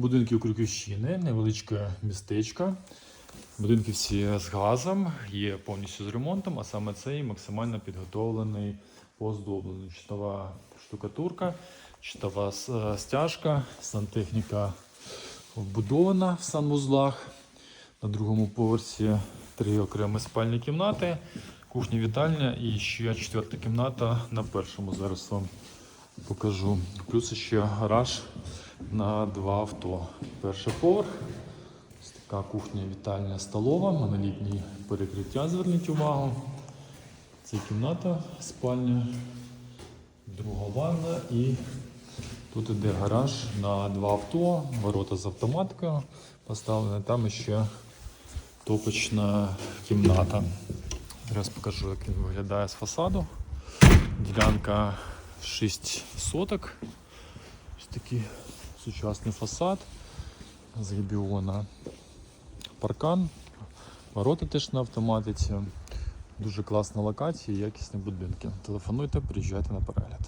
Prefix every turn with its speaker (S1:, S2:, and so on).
S1: Будинки у Крюківщини, невеличке містечко. Будинки всі з газом, є повністю з ремонтом, а саме цей максимально підготовлений по оздобленню. Читова штукатурка, читова стяжка, сантехніка вбудована в санвузлах. На другому поверсі три окремі спальні кімнати, кухня, вітальня і ще четверта кімната на першому. Зараз вам покажу. Плюс ще гараж на два авто. Перший поверх. Ось така кухня, вітальня, столова, монолітні перекриття, зверніть увагу. Це кімната, спальня, друга ванна і тут іде гараж на два авто, ворота з автоматикою поставлені. Там ще топочна кімната. Зараз покажу, як він виглядає з фасаду. Ділянка 6 соток. Ось такий сучасний фасад з гібіона. Паркан, ворота теж на автоматиці. Дуже класна локація, якісні будинки. Телефонуйте, приїжджайте на перегляд.